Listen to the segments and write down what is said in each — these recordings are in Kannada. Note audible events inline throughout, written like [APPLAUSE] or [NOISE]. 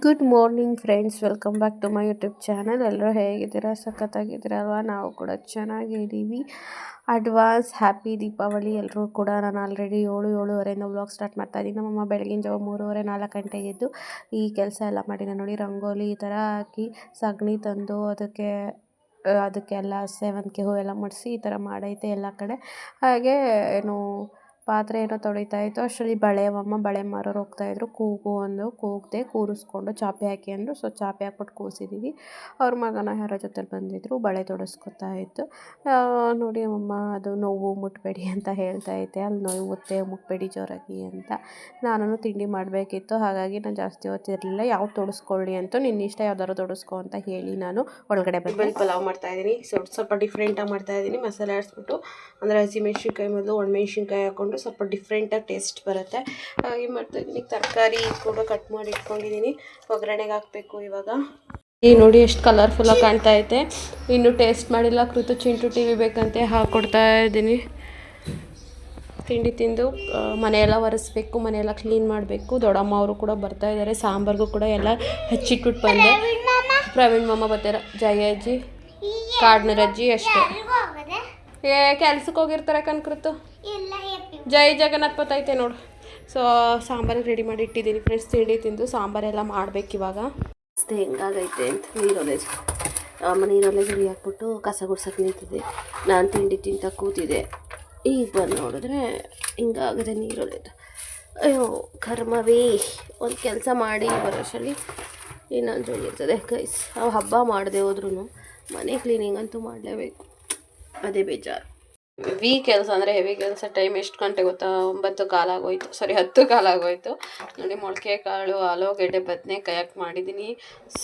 Good morning friends welcome back to my YouTube channel ಎಲ್ಲರೂ ಹೇಗಿದ್ದೀರಾ? ಸಖತ್ತಾಗಿದ್ದೀರಾ ಅಲ್ವಾ ನಾವು ಕೂಡ ಚೆನ್ನಾಗಿದ್ದೀವಿ. ಅಡ್ವಾನ್ಸ್ ಹ್ಯಾಪಿ ದೀಪಾವಳಿ ಎಲ್ಲರೂ ಕೂಡ ನಾನು ಆಲ್ರೆಡಿ ಏಳು, ಏಳುವರೆಯಿಂದ ಬ್ಲಾಗ್ ಸ್ಟಾರ್ಟ್ ಮಾಡ್ತಾ ಇದ್ದೀನಿ. ನಮ್ಮಮ್ಮ ಬೆಳಗಿನ ಜಾವ ಮೂರುವರೆ, ನಾಲ್ಕು ಗಂಟೆಗೆ ಎದ್ದು ಈ ಕೆಲಸ ಎಲ್ಲ ಮಾಡಿದ್ದೆ ನೋಡಿ, ರಂಗೋಲಿ ಈ ಥರ ಹಾಕಿ ಸಗಣಿ ತಂದು ಅದಕ್ಕೆ, ಅದಕ್ಕೆಲ್ಲ ಸೇವಂತಿಗೆ ಹೂವೆಲ್ಲ ಮುಡಿಸಿ ಈ ಥರ ಮಾಡೈತೆ ಎಲ್ಲ ಕಡೆ. ಹಾಗೆ ಏನು ಪಾತ್ರೆ ಏನೋ ತೊಳಿತಾ ಇತ್ತು, ಅಷ್ಟರಲ್ಲಿ ಬಳೆ, ಅಮ್ಮ ಬಳೆ ಮಾರೋರು ಹೋಗ್ತಾಯಿದ್ರು ಕೂಗು ಅಂದು ಕೂಗಿದೆ ಕೂರಿಸ್ಕೊಂಡು ಚಾಪೆ ಹಾಕಿ ಅಂದರು. ಸೊ ಚಾಪೆ ಹಾಕ್ಬಿಟ್ಟು ಕೂರಿಸಿದ್ದೀವಿ ಅವ್ರ ಮಗನ ಯಾರೋ ಜೊತೆಲಿ ಬಂದಿದ್ರು, ಬಳೆ ತೊಡಸ್ಕೊತಾ ಇತ್ತು. ನೋಡಿ ಅಮ್ಮ, ಅದು ನೋವು ಮುಟ್ಟಬೇಡಿ ಅಂತ ಹೇಳ್ತಾ ಇದ್ದೆ. ಅಲ್ಲಿ ನೋವುತ್ತೆ ಮುಟ್ಟಬೇಡಿ ಜೋರಾಗಿ ಅಂತ. ನಾನು ತಿಂಡಿ ಮಾಡಬೇಕಿತ್ತು. ಹಾಗಾಗಿ ನಾನು ಜಾಸ್ತಿ ಹೊತ್ತಿರಲಿಲ್ಲ. ಯಾವ್ದು ತೊಡಸ್ಕೊಳ್ಳಿ ಅಂತ ನಿನ್ನ ಇಷ್ಟ ಯಾವ್ದಾದ್ರು ತೊಡಸ್ಕೊ ಅಂತ ಹೇಳಿ ನಾನು ಒಳಗಡೆ ಬಂದು. ಪಲಾವ್ ಮಾಡ್ತಾ ಇದ್ದೀನಿ. ಸ್ವಲ್ಪ ಸ್ವಲ್ಪ ಡಿಫ್ರೆಂಟಾಗಿ ಮಾಡ್ತಾ ಇದ್ದೀನಿ. ಮಸಾಲೆ ಆಡಿಸ್ಬಿಟ್ಟು, ಅಂದರೆ ಹಸಿಮೆಣ್ಸಿನ್ಕಾಯಿ ಮೊದಲು ಒಣಮೆಣ್ಸಿನ್ಕಾಯಿ ಹಾಕ್ಕೊಂಡು ಸ್ವಲ್ಪ ಡಿಫ್ರೆಂಟಾಗಿ ಟೇಸ್ಟ್ ಬರುತ್ತೆ. ಹಾಗೆ ಮಾಡ್ತಾ ಇದ್ದೀನಿ? ತರಕಾರಿ ಕೂಡ ಕಟ್ ಮಾಡಿ ಇಟ್ಕೊಂಡಿದ್ದೀನಿ. ಒಗ್ಗರಣೆಗೆ ಹಾಕಬೇಕು ಇವಾಗ. ಈ ನೋಡಿ ಎಷ್ಟು ಕಲರ್ಫುಲ್ಲಾಗಿ ಕಾಣ್ತಾ ಐತೆ. ಇನ್ನು ಟೇಸ್ಟ್ ಮಾಡಿಲ್ಲ. ಕೃತು ಚಿಂಟು ಟಿ ವಿ ಬೇಕಂತೆ ಹಾಕ್ಕೊಡ್ತಾ ಇದ್ದೀನಿ. ತಿಂಡಿ ತಿಂದು ಮನೆಯೆಲ್ಲ ಒರೆಸ್ಬೇಕು, ಮನೆಯೆಲ್ಲ ಕ್ಲೀನ್ ಮಾಡಬೇಕು. ದೊಡ್ಡಮ್ಮ ಅವರು ಕೂಡ ಬರ್ತಾ ಇದ್ದಾರೆ ಸಾಂಬಾರ್ಗೂ ಕೂಡ ಎಲ್ಲ ಹಚ್ಚಿಟ್ಬಿಟ್ಟು ಬಂದೆ. ಪ್ರವೀಣ್ ಮಾಮ ಬರ್ತಾರ. ಜಯ ಅಜ್ಜಿ, ಕಾಡ್ನರ ಅಜ್ಜಿ ಅಷ್ಟೇ. ಏ ಕೆಲ್ಸಕ್ಕೆ ಹೋಗಿರ್ತಾರೆ ಕನ್ಕೃತು ಜೈ ಜಗನ್ನಾಥ್ ಬತ್ತೈತೆ ನೋಡು. ಸೊ ಸಾಂಬಾರಿಗೆ ರೆಡಿ ಮಾಡಿ ಇಟ್ಟಿದ್ದೀನಿ ಫ್ರೆಂಡ್ಸ್ ತಿಂಡಿ ತಿಂದು ಸಾಂಬಾರೆಲ್ಲ ಮಾಡ್ಬೇಕು ಇವಾಗ. ಅಷ್ಟೇ ಹೆಂಗಾಗೈತೆ ಅಂತ ನೀರೊಲೆ ಅಮ್ಮ ನೀರೊಲೆ ರೆಡಿ ಹಾಕ್ಬಿಟ್ಟು ಕಸ ಗುಡ್ಸಕ್ಕೆ ನಿಂತಿದ್ದೆ ನಾನು ತಿಂಡಿ ತಿಂತ ಕೂತಿದ್ದೆ ಈಗ ಬಂದು ನೋಡಿದ್ರೆ ಹಿಂಗಾಗದೆ ನೀರೊಲೆದು ಅಯ್ಯೋ, ಕರ್ಮವೇ. ಒಂದು ಕೆಲಸ ಮಾಡಿ ಬರೋಷಲ್ಲಿ ಇನ್ನೊಂದು ಜೋಡಿ ಇರ್ತದೆ. ಕೈಸ್ ನಾವು ಹಬ್ಬ ಮಾಡದೆ ಹೋದ್ರೂ ಮನೆ ಕ್ಲೀನಿಂಗ್ ಅಂತೂ ಮಾಡಲೇಬೇಕು. ಅದೇ ಬೇಜಾರು. ಹೆವಿ ಕೆಲಸ ಅಂದರೆ ಹೆವಿ ಕೆಲಸ ಟೈಮ್ ಎಷ್ಟು ಗಂಟೆ ಗೊತ್ತಾ? ಒಂಬತ್ತು ಕಾಲಾಗೋಯ್ತು ಸಾರಿ ಹತ್ತು ಕಾಲಾಗೋಯ್ತು ನೋಡಿ, ಮೊಳಕೆ ಕಾಳು ಆಲೂಗೆಡ್ಡೆ ಬದನೆಕಾಯಿ ಹಾಕಿ ಮಾಡಿದ್ದೀನಿ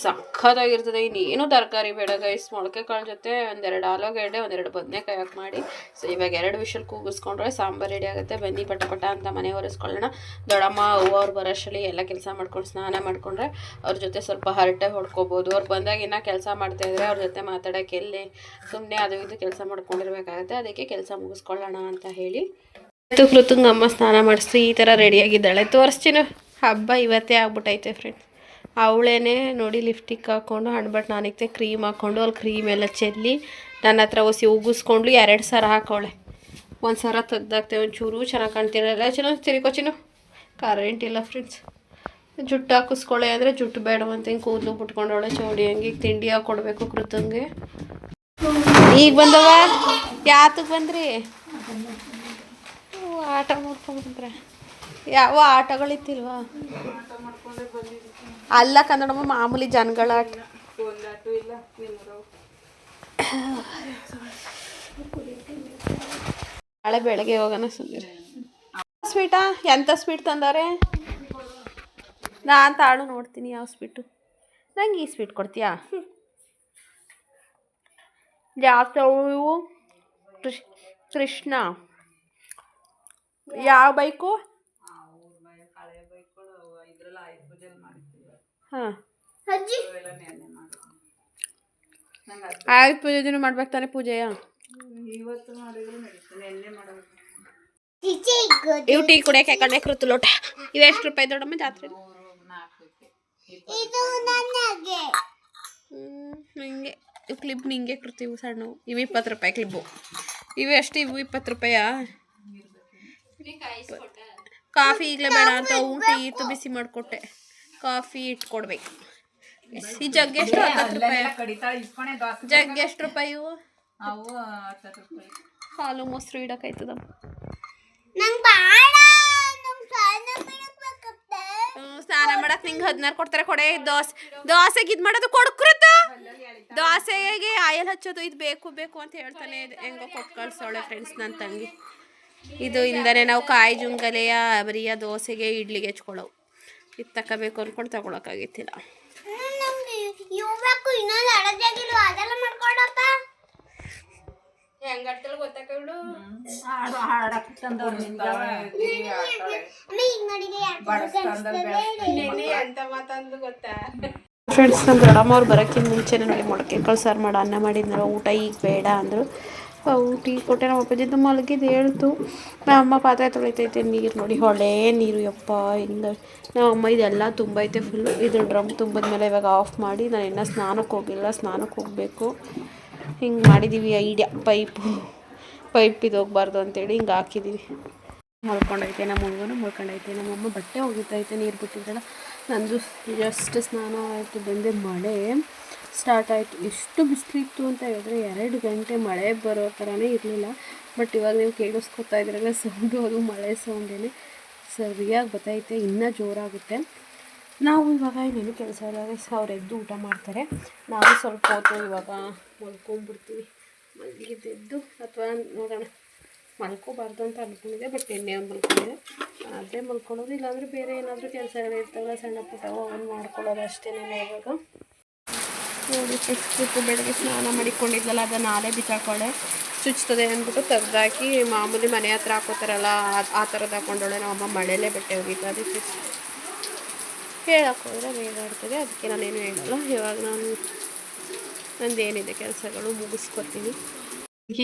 ಸಖತ್ತಾಗಿರ್ತದೆ. ಇನ್ನೇನು ತರಕಾರಿ ಬೇಡ ಗೈಸ್ ಮೊಳಕೆ ಕಾಳು ಜೊತೆ ಒಂದೆರಡು ಆಲೂಗೆಡ್ಡೆ ಒಂದೆರಡು ಬದನೆಕಾಯಿ ಹಾಕಿ ಮಾಡಿ. ಸೊ ಇವಾಗ ಎರಡು ವಿಷಲ್ ಕೂಗಿಸ್ಕೊಂಡ್ರೆ ಸಾಂಬಾರು ರೆಡಿ ಆಗುತ್ತೆ. ಬನ್ನಿ, ಪಟ ಪಟ ಅಂತ ಮನೆ ಒರೆಸ್ಕೊಳ್ಳೋಣ. ದೊಡ್ಡಮ್ಮ, ಅವ್ವ, ಅವ್ರು ಬರೋಷ್ಟರಲ್ಲಿ ಎಲ್ಲ ಕೆಲಸ ಮಾಡ್ಕೊಂಡು, ಸ್ನಾನ ಮಾಡಿಕೊಂಡ್ರೆ ಅವ್ರ ಜೊತೆ ಸ್ವಲ್ಪ ಹರಟೆ ಹೊಡ್ಕೋಬೋದು. ಅವ್ರು ಬಂದಾಗ ಇನ್ನೂ ಕೆಲಸ ಮಾಡ್ತಾಯಿದ್ರೆ ಅವ್ರ ಜೊತೆ ಮಾತಾಡೋಕ್ಕೆ ಎಲ್ಲಿ ಸುಮ್ಮನೆ ಅದು ಇದು ಕೆಲಸ ಮಾಡ್ಕೊಂಡಿರ್ಬೇಕಾಗುತ್ತೆ. ಅದಕ್ಕೆ ಕೆಲಸ ಮುಗಿಸ್ಕೊಳ್ಳೋಣ ಅಂತ ಹೇಳಿ ಇವತ್ತು ಕೃತಂಗ ಅಮ್ಮ ಸ್ನಾನ ಮಾಡಿಸಿ ಈ ಥರ ರೆಡಿಯಾಗಿದ್ದಾಳೆ. ತೋರಿಸ್ತೀನಿ? ಹಬ್ಬ ಇವತ್ತೇ ಆಗ್ಬಿಟ್ಟೈತೆ ಫ್ರೆಂಡ್ಸ್ ಅವಳೇನೆ ನೋಡಿ ಲಿಫ್ಟಿಕ್ ಹಾಕ್ಕೊಂಡು ಹಣ್ಬಟ್ ನಾನಿಗೆ ಕ್ರೀಮ್ ಹಾಕ್ಕೊಂಡು ಅಲ್ಲಿ ಕ್ರೀಮ್ ಎಲ್ಲ ಚೆಲ್ಲಿ ನನ್ನ ಹತ್ರ ಒಸಿ ಉಗಿಸ್ಕೊಂಡು ಎರಡು ಸರ ಹಾಕೋಳೆ ಒಂದು ಸರ ಒಂದು ಒಂಚೂರು ಚೆನ್ನಾಗಿ ಕಾಣ್ತಿರಲ್ಲ. ಚೆನ್ನಾಗಿ ತಿರುಗೋ ಚಿನ್ನು. ಕರೆಂಟ್ ಇಲ್ಲ ಫ್ರೆಂಡ್ಸ್ ಜುಟ್ಟು ಹಾಕಿಸ್ಕೊಳ್ಳೆ ಅಂದರೆ ಜುಟ್ಟು ಬೇಡವಂತ ಹಿಂಗೆ ಕೂದಲು ಬಿಟ್ಕೊಂಡವಳೆ. ಚೌಡಿ ಹಂಗೆ ತಿಂಡಿ ಹಾಕ್ಕೊಡ್ಬೇಕು ಕೃತಂಗೆ ಈಗ ಬಂದವ? ಯಾತಕ್ಕೆ ಬಂದ್ರಿ? ಆಟ ಮಾಡ್ಕೊಂಡು ಬಂದ್ರೆ ಯಾವ ಆಟಗಳಿತ್ತಿಲ್ವಾ? ಅಲ್ಲ ಕನ್ನಡಮ್ಮ ಮಾಮೂಲಿ ಜನಗಳ ಆಟ ನಾಳೆ ಬೆಳಗ್ಗೆ ಹೋಗೋಣ ಸುಂದರ. ಸ್ವೀಟಾ? ಎಂಥ ಸ್ವೀಟ್ ತಂದಾರೆ? ನಾನು ತಾಳು ನೋಡ್ತೀನಿ ಯಾವ ಸ್ವೀಟು. ನಂಗೆ ಈ ಸ್ವೀಟ್ ಕೊಡ್ತೀಯಾ? ಜಾಸ್ತಿ ಇವು. ಕೃಷ್ ಕೃಷ್ಣ. ಯಾವ ಬೈಕು? ಹಾಂ. ಆಯ್ತು ಪೂಜೆ ಮಾಡ್ಬೇಕು ತಾನೆ ಪೂಜೆಯ? ಇವು ಟೀ ಕುಡಿಯಕ್ಕೆ ಕಣ್ಣೆ ಕೃತು ಲೋಟ. ಇವು ಎಷ್ಟು ರೂಪಾಯಿ? ದೊಡ್ಡಮ್ಮ ಜಾತ್ರೆ. ಹಿಂಗೆ ಕ್ಲಿಪ್ ನಿಂಗೆ. ಕೃತಿ ಇವು ಸಣ್ಣವು. ಇವು ಇಪ್ಪತ್ತು ರೂಪಾಯಿ ಕ್ಲಿಪ್ಪು ಇವು ಎಷ್ಟು ಇವು ಇಪ್ಪತ್ತು ರೂಪಾಯಾ. ಕಾಫಿ ಈಗಲೇ ಬೇಡ ಅಂತ ಊಟ ಇತ್ತು ಬಿಸಿ ಮಾಡಿಕೊಟ್ಟೆ. ಕಾಫಿ ಇಟ್ಕೊಡ್ಬೇಕು. ಈ ಜಗ್ ಎಷ್ಟು ರೂಪಾಯಿ? ಜಗ್ ಎಷ್ಟು ರೂಪಾಯಿ ಹಾಲು ಮೊಸರು ಇಡೋಕಾಯ್ತದಮ್ಮ ಹ್ಮ್, ಸ್ನಾನ ಮಾಡಕ್ ನಿಂಗೆ ಹದಿನಾರು ಕೊಡ್ತಾರೆ, ಕೊಡೆ, ದೋಸೆ. ದೋಸೆಗೆ ಇದು ಮಾಡೋದು ಕೊಡ್ಕೃತ? ದೋಸೆಗೆ ಆಯಲ್ ಹಚ್ಚೋದು ಇದು ಬೇಕು ಬೇಕು ಅಂತ ಹೇಳ್ತಾನೆ. ಹೆಂಗೋ ಕೊಟ್ಟು ಕಳ್ಸೋಳೆ ಫ್ರೆಂಡ್ಸ್ ನನ್ನ ತಂಗಿ. ಇದು ಇಂದನೆ ನಾವು ಕಾಯಿ ಜುಂಗಲೆಯ ಬರಿಯ ದೋಸೆಗೆ ಇಡ್ಲಿಗೆ ಹೆಚ್ಕೊಳ್ಳೋವು. ಇದು ತಗೋಬೇಕು ಅಂದ್ಕೊಂಡು ತಗೊಳಕ್ಕಾಗಿತ್ತಿಲ್ಲ. ಹೆಂಗಡ್ತಲ್ ಗೊತ್ತಾಕಳು ಹಾಡು ಹಾಡಕ್ ತಂದವ್ರು ಫ್ರೆಂಡ್ಸ್ ನಮ್ಮ ದೊಡ್ಡಮ್ಮ ಅವ್ರು ಬರೋಕ್ಕಿಂತ ಮುಂಚೆನೇ ನನಗೆ ಮೊಳಕೆ ಕಳ್ಸಾರು ಮಾಡ ಅನ್ನ ಮಾಡಿದ್ನಲ್ಲ ಊಟ ಈಗ ಬೇಡ ಅಂದರು. ಊಟ ಟೀ ಕೊಟ್ಟೆ ನಮ್ಮ ಅಪ್ಪಾಜಿದ್ದು ಮಲಗಿದ್ದು ಹೇಳ್ತು. ನಮ್ಮ ಅಮ್ಮ ಪಾತ್ರೆ ತೊಳಿತೈತೆ ನೀರು ನೋಡಿ ಹೊಳೆ ನೀರು ಯಪ್ಪ ಹಿಂಗ ನಮ್ಮ ಅಮ್ಮ ಇದೆಲ್ಲ ತುಂಬೈತೆ ಫುಲ್ಲು ಇದು ಡ್ರಮ್ ತುಂಬಿದ್ಮೇಲೆ ಇವಾಗ ಆಫ್ ಮಾಡಿ ನಾನು ಇನ್ನೂ ಸ್ನಾನಕ್ಕೆ ಹೋಗಿಲ್ಲ ಸ್ನಾನಕ್ಕೆ ಹೋಗಬೇಕು. ಹಿಂಗೆ ಮಾಡಿದ್ದೀವಿ ಐಡಿಯಾ ಪೈಪು, ಪೈಪ್ ಇದು ಹೋಗ್ಬಾರ್ದು ಅಂತೇಳಿ ಹಿಂಗೆ ಹಾಕಿದ್ದೀವಿ ಮಲ್ಕೊಂಡೈತೆ ನಮ್ಮ ಹುಡುಗನು ಮಲ್ಕೊಂಡೈತೆ ನಮ್ಮಮ್ಮ ಬಟ್ಟೆ ಒಗಿತೈತೆ, ನೀರು ಬಿಟ್ಟಿದ್ದಲ್ಲ. ನಂದು ಜಸ್ಟ್ ಸ್ನಾನ ಆಯಿತು, ಬಂದೆ ಮಳೆ. ಸ್ಟಾರ್ಟ್ ಆಯಿತು. ಎಷ್ಟು ಬಿಸಿಲಿತ್ತು ಅಂತ ಹೇಳಿದ್ರೆ ಎರಡು ಗಂಟೆ ಮಳೆ ಬರೋ ಥರನೇ ಇರಲಿಲ್ಲ. ಬಟ್ ಇವಾಗ ನೀವು ಕೇಳಿಸ್ಕೊತಾ ಇದ್ರಲ್ಲ ಸೌಂಡು ಅದು ಮಳೆ ಸೌಂಡೇನೆ ಸರಿಯಾಗಿ ಬರ್ತೈತೆ ಇನ್ನೂ ಜೋರಾಗುತ್ತೆ. ನಾವು ಇವಾಗ ಇನ್ನೇನು ಕೆಲಸ ಇಲ್ಲ ಅವ್ರು ಎದ್ದು ಊಟ ಮಾಡ್ತಾರೆ. ನಾವು ಸ್ವಲ್ಪ ಹೊತ್ತು ಇವಾಗ ಮಲ್ಕೊಂಡ್ಬಿಡ್ತೀವಿ ಮಲಗಿದ್ದೆದ್ದು ಅಥವಾ ನೋಡೋಣ. ಮಲ್ಕೋಬಾರ್ದು ಅಂತ ಅಂದ್ಕೊಂಡಿದ್ದೆ ಬಟ್ ಎಣ್ಣೆ ಮಲ್ಕೊಂಡಿದೆ ಆದರೆ ಮಲ್ಕೊಳ್ಳೋದು ಇಲ್ಲಾಂದರೆ ಬೇರೆ ಏನಾದರೂ ಕೆಲಸಗಳು ಇರ್ತಾವಲ್ಲ, ಸಣ್ಣ ಪುಟ್ಟವು ಅವನು ಮಾಡ್ಕೊಳ್ಳೋದು ಅಷ್ಟೇ ಇವಾಗ. ನೋಡಿ ಎಷ್ಟು ಬೆಳಗ್ಗೆ ಸ್ನಾನ ಮಾಡಿಕೊಂಡಿದ್ಲಲ್ಲ ಅದನ್ನು ನಾಳೆ ಬಿಚ್ಚಾಕೊಳ್ಳೆ ಚುಚ್ತದೆ ಅಂದ್ಬಿಟ್ಟು ತೆಗ್ದಾಕಿ ಮಾಮೂಲಿ ಮನೆ ಹತ್ರ ಹಾಕೋತಾರಲ್ಲ ಆ- ಥರದ್ದು ಹಾಕೊಂಡೋಳೆ. ನಮ್ಮಮ್ಮ ಮಳೆಯಲ್ಲೇ ಬಟ್ಟೆ ಹೋಗಿದ್ದು ಅದಕ್ಕೆ ಹೇಳಕ್ಕೆ ಹೋದರೆ ಬೇಗ ಆಡ್ತದೆ ಅದಕ್ಕೆ ನಾನೇನು ಹೇಳಲ್ಲ. ಇವಾಗ ನಾನು ನಂದೇನಿದೆ ಕೆಲಸಗಳು ಮುಗಿಸ್ಕೊತೀನಿ.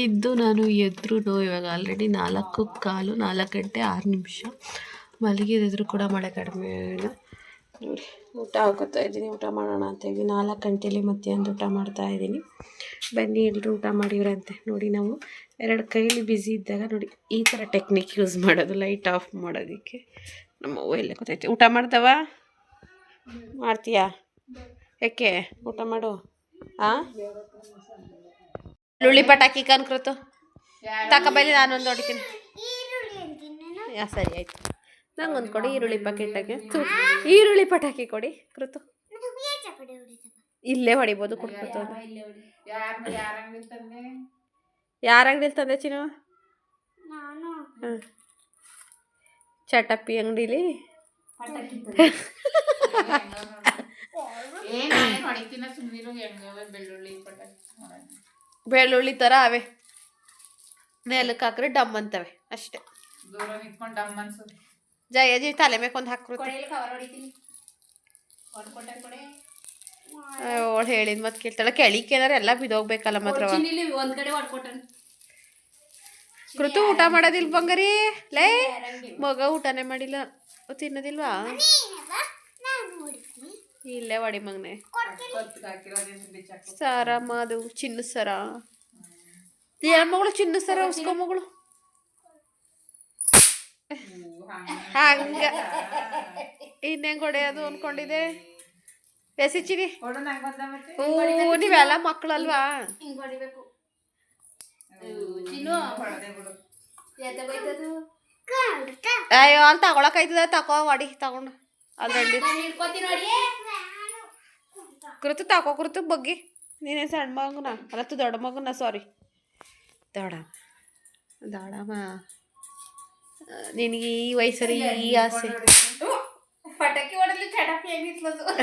ಇದ್ದು ನಾನು ಎದ್ರು ಇವಾಗ ಆಲ್ರೆಡಿ ನಾಲ್ಕು ಕಾಲು ನಾಲ್ಕು ಗಂಟೆ ಆರು ನಿಮಿಷ. ಮಲಗಿದ್ರು ಕೂಡ ಮಳೆ ಕಡಿಮೆ ಇಲ್ಲ. ನೋಡಿ ಊಟ ಹಾಕೋತಾ ಇದ್ದೀನಿ. ಊಟ ಮಾಡೋಣ ಅಂತ ಹೇಳಿ ನಾಲ್ಕು ಗಂಟೇಲಿ ಮಧ್ಯಾಹ್ನದ ಊಟ ಮಾಡ್ತಾ ಇದ್ದೀನಿ. ಬನ್ನಿ ಎಲ್ಲರೂ ಊಟ ಮಾಡಿವ್ರಂತೆ. ನೋಡಿ ನಾವು ಎರಡು ಕೈಲಿ ಬ್ಯುಸಿ ಇದ್ದಾಗ ನೋಡಿ ಈ ಥರ ಟೆಕ್ನಿಕ್ ಯೂಸ್ ಮಾಡೋದು ಲೈಟ್ ಆಫ್ ಮಾಡೋದಕ್ಕೆ. ನಮ್ಮ ಅವ್ವ ಎಲ್ಲ ಗೊತ್ತೈತೆ ಊಟ ಮಾಡ್ದವ ಮಾಡ್ತೀಯಾ? ಯಾಕೆ? ಊಟ ಮಾಡು. ಹಾಂ ಲುಳ್ಳಿ ಪಟಾಕಿ ಕನ್ಕೃತು ತಕ ನಾನೊಂದು ಹೊಡಿತೀನಿ. ಯಾ ಸರಿ ಆಯ್ತು. ನಂಗೊಂದು ಕೊಡಿ ಈರುಳ್ಳಿ ಪಕೆಟಾಗೆ ತು ಈರುಳ್ಳಿ ಪಟಾಕಿ ಕೊಡಿ ಕೃತು ಇಲ್ಲೇ ಹೊಡಿಬೋದು ಕುಡ್ಕೊತ ಯಾರ ಅಂಗಡಿಲಿ ತಂದೆ? ಚಿನ್ನು? ಹಾಂ ಚಟಪ್ಪಿ ಅಂಗಡಿಲಿ. ಬೆಳ್ಳುಳ್ಳಿ ಥರ ಅವೆ. ನೆಲಕ್ಕೆ ಹಾಕ್ರೆ ಡಮ್ ಅಂತವೆ, ಅಷ್ಟೇ. ಜಯಜಿ ತಲೆ ಮೇಕೊಂದು ಹಾಕ್ರು ಅವಳು ಹೇಳಿದ್ ಮತ್ತೆ ಕೇಳ್ತಾಳೆ. ಕೆಳಿಕೇನಾರ ಎಲ್ಲ ಬಿದೋಗ್ಬೇಕಲ್ಲ ಮಾತ್ರ. ಕೃತು, ಊಟ ಮಾಡೋದಿಲ್ ಬಂಗಾರಿ? ಲೇ, ಮಗ ಊಟನೇ ಮಾಡಿಲ್ಲ. ತಿನ್ನೋದಿಲ್ವಾ? ಇಲ್ಲೇ ಒಡಿ ಮಗನೆ. ಸರಮ್ಮ ಅದು ಚಿನ್ನ ಸರ. ಏನ್ ಮಗಳು ಚಿನ್ನ ಸರ ಉಸ್ಕೊ ಮಗಳು. ಹಂಗ. ಇನ್ನೇನ್ ಕೊಡೆಯೋದು ಅನ್ಕೊಂಡಿದೆ? ಎಸಿಚಿರಿ ಹೂ ನೀವೆಲ್ಲ ಮಕ್ಕಳಲ್ವಾ? ಅಯ್ಯೋ ಹೊಡಿಬೇಕು. ಚಿನ್ನು. ಆಯ್ತದ ಅಲ್ಲಿ ತಗೋ ವಡಿ ತಗೊಂಡು. ಅದ್ರಲ್ಲಿ ಕೃತು ತಾಕೋ ಕೃತು ಬಗ್ಗಿ. ನೀನೇ ಸಣ್ಣ ಮಗುನ ಅಲ್ಲತ್ತು ದೊಡ್ಡ ಮಗುನ ಸಾರಿ ದೊಡ ದೊಡಮ್ಮ ನಿನಗೆ ಈ ವಯಸ್ಸಲ್ಲಿ ಈ ಆಸೆ. ಪಟಾಕಿ ಹೊಡೆದ್ಲಿ ಹೆಂಗಿತ್ಲದು [LAUGHS]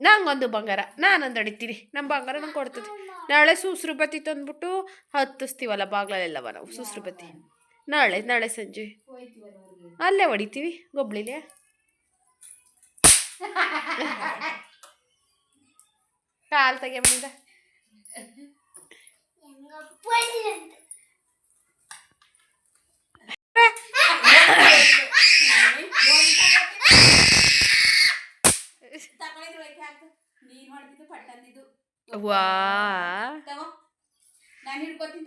ನಂಗೊಂದು ಬಂಗಾರ ನಾನೊಂದು ಹೊಡಿತೀನಿ ನಮ್ಮ ಬಂಗಾರ ನಂಗೆ ಕೊಡ್ತದೆ. ನಾಳೆ ಸೂಸ್ರು ಬತ್ತಿ ತಂದ್ಬಿಟ್ಟು ಹತ್ತಿಸ್ತೀವಲ್ಲ ಬಾಗ್ಲಲ್ಲೆಲ್ಲವ ನಾವು ಸೂಸ್ರು ಬತ್ತಿ. ನಾಳೆ ನಾಳೆ ಸಂಜೆ. ಅಲ್ಲೇ ಹೊಡಿತೀವಿ ಗೊಬ್ಳಿಲೆ. ಕಾಲು ತೆಗಿಯಮ್ಮಿಂದ ಬಂದ ನೀನ್ ಹಿಡ್ಕೊತೀನಿ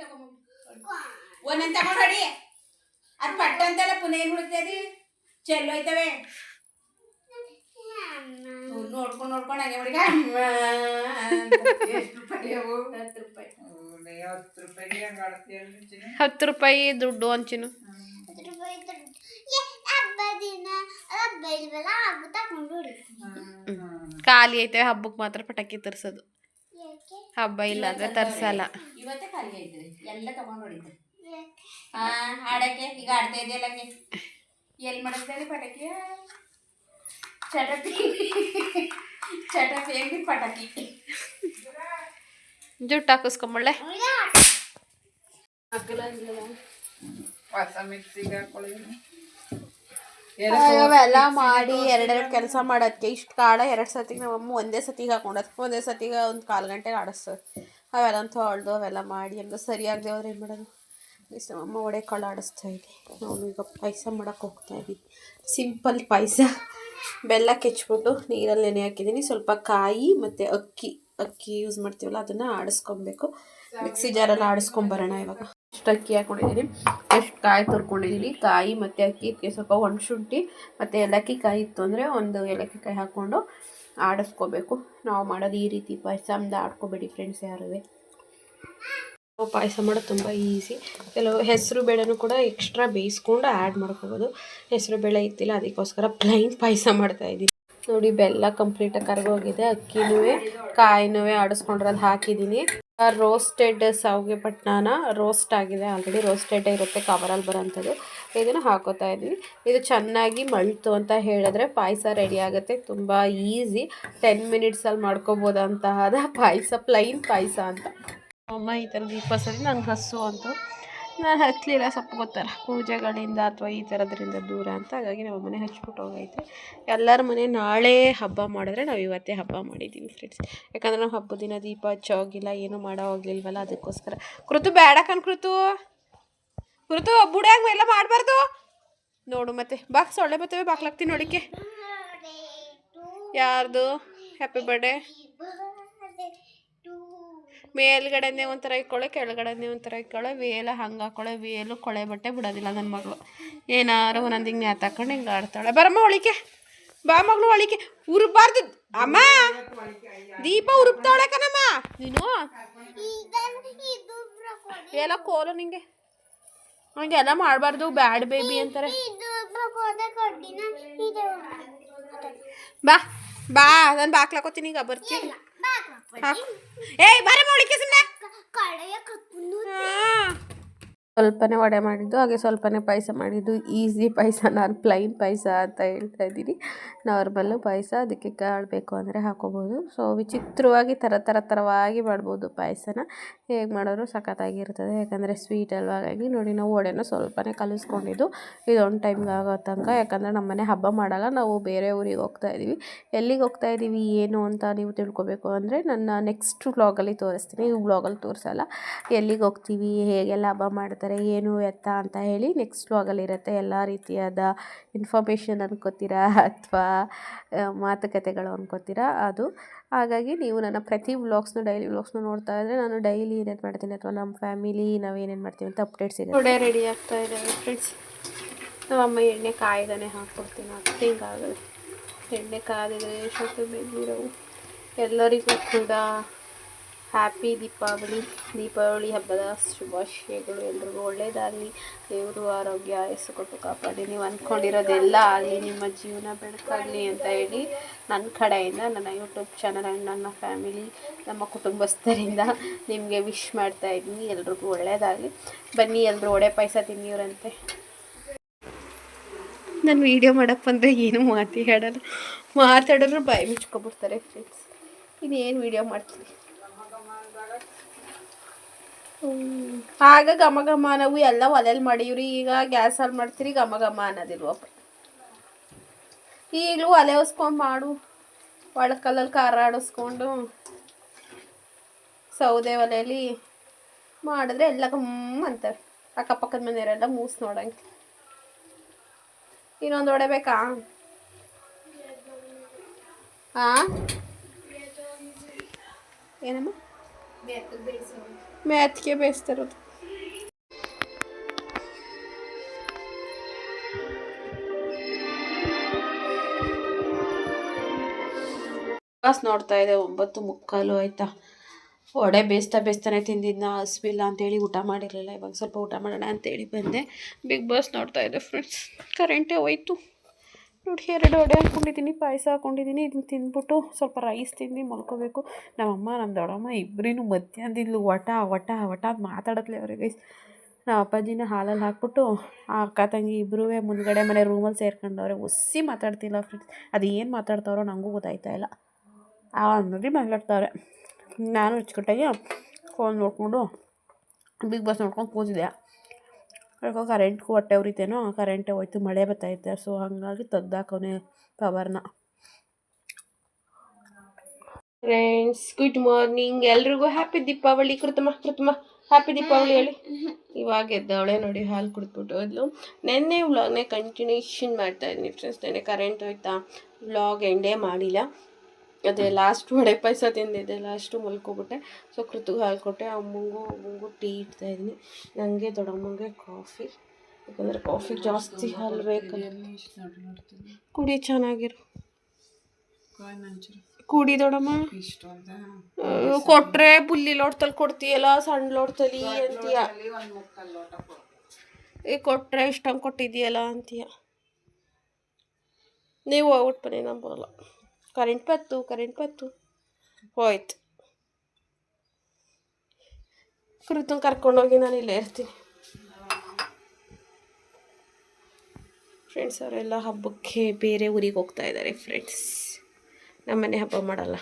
ಒಂದೊಂದು ತಗೊಂಡು ಅದು ಪಟ್ಟ ಅಂತಲ್ಲ ಪುನಃ ಏನು ಹುಡುಕ್ತದೆ ಚೆಲ್ಲೋಯ್ತವೆ ನೋಡ್ಕೊಂಡು ನೋಡ್ಕೊಂಡು ಹಂಗೆ ಹುಡುಗ ಎಷ್ಟು ರೂಪಾಯಿ ಅವು ಹತ್ತು ರೂಪಾಯಿ ಹತ್ತು ರೂಪಾಯಿಗೆ ಹಂಗೆ ಆಡ್ತೀಯ ಹತ್ತು ರೂಪಾಯಿ ದುಡ್ಡು ಅಂಚಿನು ಖಾಲಿ ಐತೆ ಹಬ್ಬಕ್ಕೆ ಮಾತ್ರ ಪಟಾಕಿ ತರ್ಸೋದು ಹಬ್ಬ ಇಲ್ಲ ಅಂದ್ರೆ ತರ್ಸಲ್ಲ ಇವತ್ತೇ ಖಾಲಿ ಆಯ್ತದೆ ಎಲ್ಲ ತಗೊಂಡು ಹೊಡಿತಾರೆ ಹಾ ಆಡಕ್ಕೆ ಈಗ ಆಡ್ತಾ ಇದೆಯಲ್ಲ ಎಲ್ಲಿ ಮಾಡಿಸ್ತಾರೆ ಪಟಾಕಿ? ಚಟಪಿ ಚಟಪಿ ಹೆಂಗಿ ಪಟಾಕಿ? ಜುಟ್ಟು ಹಾಕಿಸ್ಕೊಂಬಳ್ಳೆ ಹೊಸ ಮಿಕ್ಸಿಗೆ ಹಾಕೊಳ್ಳಿ. ಅವೆಲ್ಲ ಮಾಡಿ ಎರಡೆರಡು ಕೆಲಸ ಮಾಡೋದಕ್ಕೆ ಇಷ್ಟು ಕಾಡ ಎರಡು ಸತಿಗೆ ನಮ್ಮಮ್ಮ ಒಂದೇ ಸತಿಗೆ ಹಾಕೊಂಡು ಅದಕ್ಕೆ ಒಂದೇ ಸತಿಗೆ ಒಂದು ಕಾಲು ಗಂಟೆಗೆ ಆಡಿಸ್ತದೆ ಅವೆಲ್ಲ ತೊಳೆದು ಅವೆಲ್ಲ ಮಾಡಿ ಎಲ್ಲ ಸರಿಯಾಗದೆ ಹೋದ್ರೆ ಏನು ಮಾಡೋದು ಪ್ಲೀಸ್ ನಮ್ಮಮ್ಮ ಒಡೆ ಕಾಳು ಆಡಿಸ್ತಾ ಇದೆ. ನಾವು ಈಗ ಪಾಯಸ ಮಾಡೋಕ್ಕೆ ಹೋಗ್ತಾ ಇದ್ದೀವಿ ಸಿಂಪಲ್ ಪಾಯಸ. ಬೆಲ್ಲ ಕೆಚ್ಬಿಟ್ಟು ನೀರಲ್ಲಿ ನೆನೆ ಹಾಕಿದ್ದೀನಿ. ಸ್ವಲ್ಪ ಕಾಯಿ ಮತ್ತು ಅಕ್ಕಿ. ಅಕ್ಕಿ ಯೂಸ್ ಮಾಡ್ತೀವಲ್ಲ, ಅದನ್ನು ಆಡಿಸ್ಕೊಬೇಕು. ಮಿಕ್ಸಿ ಜಾರಲ್ಲಿ ಆಡಿಸ್ಕೊಂಬರೋಣ ಇವಾಗ. ಎಷ್ಟು ಅಕ್ಕಿ ಹಾಕೊಂಡಿದ್ದೀನಿ. ಎಷ್ಟು ಕಾಯಿ ತುರ್ಕೊಂಡಿದ್ದೀನಿ. ಕಾಯಿ ಮತ್ತು ಅಕ್ಕಿ ಇದಕ್ಕೆ ಸ್ವಲ್ಪ ಒಣಶುಂಠಿ ಮತ್ತು ಏಲಕ್ಕಿ ಕಾಯಿ ಇತ್ತು ಅಂದರೆ ಒಂದು ಏಲಕ್ಕಿ ಕಾಯಿ ಹಾಕ್ಕೊಂಡು ಆಡಿಸ್ಕೋಬೇಕು. ನಾವು ಮಾಡೋದು ಈ ರೀತಿ ಪಾಯಸ. ಆಡ್ಕೋಬೇಡಿ ಫ್ರೆಂಡ್ಸ್ ಯಾರೂ ಪಾಯಸ ಮಾಡೋದು ತುಂಬ ಈಸಿ. ಕೆಲವು ಹೆಸರು ಬೇಳೆನೂ ಕೂಡ ಎಕ್ಸ್ಟ್ರಾ ಬೇಯಿಸ್ಕೊಂಡು ಆ್ಯಡ್ ಮಾಡ್ಕೋಬೋದು. ಹೆಸರು ಬೇಳೆ ಇತ್ತಿಲ್ಲ ಅದಕ್ಕೋಸ್ಕರ ಪ್ಲೈನ್ ಪಾಯಸ ಮಾಡ್ತಾಯಿದ್ದೀನಿ ನೋಡಿ, ಬೆಲ್ಲ ಕಂಪ್ಲೀಟಾಗಿ ಕರಗೋಗಿದೆ. ಅಕ್ಕಿನೂ ಕಾಯಿನೂ ಆಡಿಸ್ಕೊಂಡಿರೋದು ಹಾಕಿದ್ದೀನಿ. ರೋಸ್ಟೆಡ್ ಸಾವಿಗೆ ಪಟ್ನಾನ ರೋಸ್ಟ್ ಆಗಿದೆ. ಆಲ್ರೆಡಿ ರೋಸ್ಟೆಡ್ ಇರುತ್ತೆ ಕವರಲ್ಲಿ ಬರೋಂಥದ್ದು. ಇದನ್ನು ಹಾಕೋತಾ ಇದ್ದೀನಿ. ಇದು ಚೆನ್ನಾಗಿ ಮಳ್ತು ಅಂತ ಹೇಳಿದ್ರೆ ಪಾಯಸ ರೆಡಿ ಆಗುತ್ತೆ. ತುಂಬ ಈಸಿ. ಟೆನ್ ಮಿನಿಟ್ಸಲ್ಲಿ ಮಾಡ್ಕೋಬೋದಂತಹದ ಪಾಯಸ ಪ್ಲೈನ್ ಪಾಯಸ ಅಂತ. ಅಮ್ಮ, ಈ ಥರ ದೀಪ ಸರಿ ನಂಗೆ ಹಸು ಅಂತು. ನಾನು ಹಚ್ಚಲಿಲ್ಲ ಸ್ವಲ್ಪ ಗೊತ್ತಾರ ಪೂಜೆಗಳಿಂದ ಅಥವಾ ಈ ಥರದ್ರಿಂದ ದೂರ ಅಂತ. ಹಾಗಾಗಿ ನಮ್ಮ ಮನೆ ಹಚ್ಬಿಟ್ಟು ಹೋಗೈತೆ. ಎಲ್ಲರ ಮನೆ ನಾಳೆ ಹಬ್ಬ ಮಾಡಿದ್ರೆ ನಾವು ಇವತ್ತೇ ಹಬ್ಬ ಮಾಡಿದ್ದೀವಿ ಫ್ರೆಂಡ್ಸ್ ಯಾಕಂದ್ರೆ ನಾವು ಹಬ್ಬದ ದಿನ ದೀಪ ಹಚ್ಚೋಗಿಲ್ಲ ಏನು ಮಾಡೋ ಹೋಗ್ಲಿಲ್ವಲ್ಲ ಅದಕ್ಕೋಸ್ಕರ. ಕೃತು, ಬೇಡ ಕಣ್ ಕೃತು. ಕೃತು ಹಂಗೆ ಎಲ್ಲ ಮಾಡಬಾರ್ದು. ನೋಡು ಮತ್ತೆ ಬಾಕ್ಸ್ ಒಳ್ಳೆ ಬರ್ತವೆ ಬಾಕ್ಲಾಗ್ತೀನಿ ನೋಡಿಕೆ ಯಾರ್ದು? ಹ್ಯಾಪಿ ಬರ್ಡೇ ಮೇಲ್ಗಡೆನೇ ಒಂಥರ ಇಕ್ಕೊಳೆ, ಕೆಳಗಡೆನೇ ಒಂಥರ ಇಕ್ಕೊಳೆ, ವೇಲ ಹಂಗೆ ಹಾಕೊಳೆ ವೇಲು ಕೊಳೆ ಬಟ್ಟೆ ಬಿಡೋದಿಲ್ಲ ನನ್ನ ಮಗಳು. ಏನಾರು ಒಂದೊಂದು ಹಿಂಗೆ ನೇತಾಕೊಂಡು ಹಿಂಗೆ ಆಡ್ತಾಳೆ. ಬರಮ್ಮ ಒಳಿಕೆ ಬಾ ಮಗಳು ಒಳಿಕೆ ಉರುಬಾರ್ದು ಅಮ್ಮ! ದೀಪ ಉರುಬ್ತಾಳೆ ಕಣಮ್ಮ. ನೀನು? ಎಲ್ಲ ಕೋಲು ನಿಂಗೆ. ಹಂಗೆಲ್ಲ ಮಾಡಬಾರ್ದು. ಬ್ಯಾಡ್ ಬೇಬಿ ಅಂತಾರೆ. ಬಾ. ಬಾ. ನಾನು ಬಾಕ್ಲಾಕೋತೀನಿ ಈಗ. ಬರ್ತೀನಿ ಏಯ್ ಬರ ಮಾಡಿಕೆ ಸುಮ್ಮನೆ ಸ್ವಲ್ಪನೇ ವಡೆ ಮಾಡಿದ್ದು, ಹಾಗೆ ಸ್ವಲ್ಪನೇ ಪಾಯಸ ಮಾಡಿದ್ದು. ಈಸಿ ಪಾಯಸ, ನಾನು ಪ್ಲೈನ್ ಪಾಯಸ ಅಂತ ಹೇಳ್ತಾ ಇದ್ದೀನಿ. ನಾರ್ಮಲ್ಲು ಪಾಯಸ, ಅದಕ್ಕೆ ಕಾಳು ಬೇಕು ಅಂದರೆ ಹಾಕೋಬೋದು. ಸೊ ವಿಚಿತ್ರವಾಗಿ ಥರ ಥರ ಥರವಾಗಿ ಮಾಡ್ಬೋದು ಪಾಯಸನ. ಹೇಗೆ ಮಾಡೋರು ಸಖತ್ತಾಗಿರ್ತದೆ. ಯಾಕಂದರೆ ಸ್ವೀಟ್ ಅಲ್ವಾ? ನೋಡಿ, ನಾವು ವಡೆನ ಸ್ವಲ್ಪನೇ ಕಲಿಸ್ಕೊಂಡಿದ್ದು. ಇದೊಂದು ಟೈಮ್ಗೆ ಆಗೋ ತನಕ. ಯಾಕಂದರೆ ನಮ್ಮನೆ ಹಬ್ಬ ಮಾಡಲ್ಲ, ನಾವು ಬೇರೆ ಊರಿಗೆ ಹೋಗ್ತಾ ಇದ್ದೀವಿ. ಎಲ್ಲಿಗೆ ಹೋಗ್ತಾ ಇದ್ದೀವಿ, ಏನು ಅಂತ ನೀವು ತಿಳ್ಕೊಬೇಕು ಅಂದರೆ ನನ್ನ ನೆಕ್ಸ್ಟ್ ವ್ಲಾಗಲ್ಲಿ ತೋರಿಸ್ತೀನಿ. ಈ ವ್ಲಾಗಲ್ಲಿ ತೋರಿಸಲ್ಲ. ಎಲ್ಲಿಗೆ ಹೋಗ್ತೀವಿ, ಹೇಗೆಲ್ಲ ಹಬ್ಬ ಮಾಡ್ತಾರೆ ಏನು ಎತ್ತ ಅಂತ ಹೇಳಿ ನೆಕ್ಸ್ಟ್ ವ್ಲಾಗಲ್ಲಿ ಇರುತ್ತೆ ಎಲ್ಲ ರೀತಿಯಾದ ಇನ್ಫಾರ್ಮೇಷನ್ ಅನ್ಕೋತೀರಾ ಅಥವಾ ಮಾತುಕತೆಗಳು ಅನ್ಕೋತೀರಾ ಅದು. ಹಾಗಾಗಿ ನೀವು ನನ್ನ ಪ್ರತಿ ವ್ಲಾಗ್ಸ್ನ ಡೈಲಿ ವ್ಲಾಗ್ಸ್ನ ನೋಡ್ತಾ ಇದ್ದರೆ ನಾನು ಡೈಲಿ ಏನೇನು ಮಾಡ್ತೀನಿ ಅಥವಾ ನಮ್ಮ ಫ್ಯಾಮಿಲಿ ನಾವು ಏನೇನು ಮಾಡ್ತೀವಿ ಅಂತ ಅಪ್ಡೇಟ್ಸ್ ಇದೆ ಒಡೆ ರೆಡಿ ಆಗ್ತಾ ಇದೆ ಫ್ರೆಂಡ್ಸ್ ನಮ್ಮಮ್ಮ ಎಣ್ಣೆ ಕಾಯ್ದಾನೆ ಹಾಕ್ಕೊಡ್ತೀನಿ ಅದು ಹಿಂಗಾಗಲ್ಲ ಎಣ್ಣೆ ಕಾದಿದೆ ಎಷ್ಟೊತ್ತು ಬೆಂದಿರೋವು. ಎಲ್ಲರಿಗೂ ಕೂಡ ಹ್ಯಾಪಿ ದೀಪಾವಳಿ ದೀಪಾವಳಿ ಹಬ್ಬದ ಶುಭಾಶಯಗಳು ಎಲ್ರಿಗೂ ಒಳ್ಳೆಯದಾಗಲಿ ದೇವರು ಆರೋಗ್ಯ, ಆಯಸ್ಸು ಕೊಟ್ಟು ಕಾಪಾಡಿ. ನೀವು ಅಂದ್ಕೊಂಡಿರೋದೆಲ್ಲ ಆಗಲಿ, ನಿಮ್ಮ ಜೀವನ ಬೆಳಕಾಗಲಿ ಅಂತ ಹೇಳಿ ನನ್ನ ಕಡೆಯಿಂದ, ನನ್ನ ಯೂಟ್ಯೂಬ್ ಚಾನಲ್ ಆ್ಯಂಡ್ ನನ್ನ ಫ್ಯಾಮಿಲಿ ನಮ್ಮ ಕುಟುಂಬಸ್ಥರಿಂದ ನಿಮಗೆ ವಿಶ್ ಮಾಡ್ತಾ ಇದ್ದೀನಿ. ಎಲ್ರಿಗೂ ಒಳ್ಳೆಯದಾಗಲಿ ಬನ್ನಿ ಎಲ್ಲರೂ ಒಡೆ ಪಾಯಸ ತಿನ್ನಿವ್ರಂತೆ. ನಾನು ವೀಡಿಯೋ ಮಾಡಕ್ಕೆ ಬಂದರೆ ಏನು ಮಾತಿ ಹೇಳಲ್ಲ. ಮಾತಾಡಿದ್ರೆ ಬಾಯಿ ಮುಚ್ಕೊಬಿಡ್ತಾರೆ ಫ್ರೆಂಡ್ಸ್ ಇನ್ನೇನು ವೀಡಿಯೋ ಮಾಡ್ತೀನಿ. ಆಗ ಘಮ ಘಮ ನಾವು ಎಲ್ಲ ಒಲೆಯಲ್ಲಿ ಮಾಡೀವ್ರಿ, ಈಗ ಗ್ಯಾಸಲ್ಲಿ ಮಾಡ್ತೀರಿ, ಘಮ ಘಮ ಅನ್ನೋದಿಲ್ವಪ್ಪ. ಈಗಲೂ ಒಲೆ ಹೊಸ್ಕೊಂಡು ಮಾಡು. ಒಳಕಲ್ಲಲ್ಲಿ ಖಾರ ಆಡಿಸ್ಕೊಂಡು ಸೌದೆ ಒಲೆಯಲ್ಲಿ ಮಾಡಿದ್ರೆ ಎಲ್ಲ ಗಮ್ ಅಂತಾರೆ. ಅಕ್ಕಪಕ್ಕದ ಮನೆಯವರೆಲ್ಲ ಮೂಸ್ ನೋಡಂಗೆ. ಇನ್ನೊಂದು ಹೊಡೆಬೇಕಾ ಹಾಂ ಏನಮ್ಮ? ಮೆತ್ತಿಗೆ ಬೇಯಿಸ್ತಿರೋದು ಕ್ಲಾಸ್ ನೋಡ್ತಾ ಇದೆ, ಒಂಬತ್ತು ಮುಕ್ಕಾಲು ಆಯ್ತಾ? ವಡೆ ಬೇಯಿಸ್ತಾ ಬೇಯಿಸ್ತಾನೆ ತಿಂದಿದ್ನ ಹಸ್ವಿಲ್ಲ ಅಂತೇಳಿ ಊಟ ಮಾಡಿರಲಿಲ್ಲ, ಇವಾಗ ಸ್ವಲ್ಪ ಊಟ ಮಾಡೋಣ ಅಂತೇಳಿ ಬಂದೆ. ಬಿಗ್ ಬಾಸ್ ನೋಡ್ತಾ ಇದ್ದೆ ಫ್ರೆಂಡ್ಸ್ ಕರೆಂಟೇ ಹೋಯ್ತು. ನೋಡಿ ಎರಡು ವಡೆ ಹಾಕ್ಕೊಂಡಿದ್ದೀನಿ ಪಾಯಸ ಹಾಕ್ಕೊಂಡಿದ್ದೀನಿ ಇದನ್ನ ತಿಂದ್ಬಿಟ್ಟು ಸ್ವಲ್ಪ ರೈಸ್ ತಿಂದು ಮಲ್ಕೋಬೇಕು. ನಮ್ಮಮ್ಮ ನಮ್ಮ ದೊಡ್ಡಮ್ಮ ಇಬ್ಬರಿನೂ ಮಧ್ಯಾಹ್ನದಿಂದಲೂ ವಟ ವಟ ವಟ ಅಂತ ಮಾತಾಡತ್ಲೆ ಅವ್ರಿಗೆ ನಮ್ಮ ಅಪ್ಪಾಜಿನ ಹಾಲಲ್ಲಿ ಹಾಕ್ಬಿಟ್ಟು ಆ ಅಕ್ಕ ತಂಗಿ ಇಬ್ಬರೂ ಮುಂದ್ಗಡೆ ಮನೆ ರೂಮಲ್ಲಿ ಸೇರ್ಕೊಂಡವ್ರೆ ಒಸಿ ಮಾತಾಡ್ತಿಲ್ಲ ಫ್ರೆಂಡ್ಸ್ ಅದು ಏನು ಮಾತಾಡ್ತಾವ್ರೋ ನನಗೂ ಗೊತ್ತಾಯ್ತಾ ಇಲ್ಲ. ಆ ನೋಡಿ ಮಾತಾಡ್ತಾವ್ರೆ. ನಾನು ಅಚ್ಚುಕಟ್ಟಾಗಿ ಫೋನ್ ನೋಡಿಕೊಂಡು ಬಿಗ್ ಬಾಸ್ ನೋಡ್ಕೊಂಡು ಕೂತಿದ್ದೆ. ಯಾಕೋ ಕರೆಂಟ್ಗೂ ಹೊಟ್ಟೆ ಉರಿತೇನೋ ಕರೆಂಟೇ ಹೋಯ್ತು, ಮಳೆ ಬರ್ತಾಯಿತ್ತು ಸೊ ಹಾಗಾಗಿ ತೆಗ್ದಾಕವನೆ ಪವರ್ನ. ಫ್ರೆಂಡ್ಸ್ ಗುಡ್ ಮಾರ್ನಿಂಗ್ ಎಲ್ರಿಗೂ ಹ್ಯಾಪಿ ದೀಪಾವಳಿ. ಕೃತಮ ಕೃತಮ ಹ್ಯಾಪಿ ದೀಪಾವಳಿ ಹೇಳಿ. ಇವಾಗ ಎದ್ದವಳೆ ನೋಡಿ ಹಾಲು ಕುಡಿದ್ಬಿಟ್ಟು ಅದ್ಲು ನೆನ್ನೆ ವ್ಲಾಗ್ನೇ ಕಂಟಿನ್ಯೂಷನ್ ಮಾಡ್ತಾ ಇದ್ದೀನಿ ಫ್ರೆಂಡ್ಸ್ ನೆನ್ನೆ ಕರೆಂಟ್ ಹೋಯ್ತಾ? ವ್ಲಾಗ್ ಎಂಡೇ ಮಾಡಿಲ್ಲ. ಅದೇ ಲಾಸ್ಟ್ ವಡೆ ಪಾಯಸ ತಿಂದಿದ್ದೆ ಲಾಸ್ಟು ಮಲ್ಕೊಬಿಟ್ಟೆ. ಸೊ ಕೃತಿಗೆ ಹಾಲು ಕೊಟ್ಟೆ ಅಮ್ಮಂಗೂ ಅಮ್ಮಂಗೂ ಟೀ ಇಡ್ತಾ ಇದ್ದೀನಿ. ನನಗೆ ದೊಡ್ಡಮ್ಮಂಗೆ ಕಾಫಿ. ಯಾಕಂದರೆ ಕಾಫಿ ಜಾಸ್ತಿ ಹಾಲು ಬೇಕಲ್ಲ ಕುಡಿ, ಚೆನ್ನಾಗಿರು. ಕುಡಿ ದೊಡಮ್ಮ ಕೊಟ್ರೆ ಬುಲ್ಲಿ ಲೋಟದಲ್ಲಿ ಕೊಡ್ತೀಯಲ್ಲ, ಸಣ್ಣ ಲೋಟದಲ್ಲಿ ಅಂತೀಯ. ಈ ಕೊಟ್ರೆ ಇಷ್ಟಂಗೆ ಕೊಟ್ಟಿದ್ದೀಯಲ್ಲ ಅಂತೀಯ. ನೀವು ಹೋಗ್ಬಿಟ್ಟು ಬನ್ನಿ, ನಂಬರಲ್ಲ. ಬರೋಲ್ಲ ಕರೆಂಟ್ ಬತ್ತು ಕರೆಂಟ್ ಬತ್ತು ಹೋಯ್ತು. ಕೃತನ್ ಕರ್ಕೊಂಡೋಗಿ ನಾನು ಇಲ್ಲೇ ಇರ್ತೀನಿ. ಫ್ರೆಂಡ್ಸ್ ಅವರೆಲ್ಲ ಹಬ್ಬಕ್ಕೆ ಬೇರೆ ಊರಿಗೆ ಹೋಗ್ತಾ ಇದ್ದಾರೆ ಫ್ರೆಂಡ್ಸ್ ನಮ್ಮನೆ ಹಬ್ಬ ಮಾಡಲ್ಲ.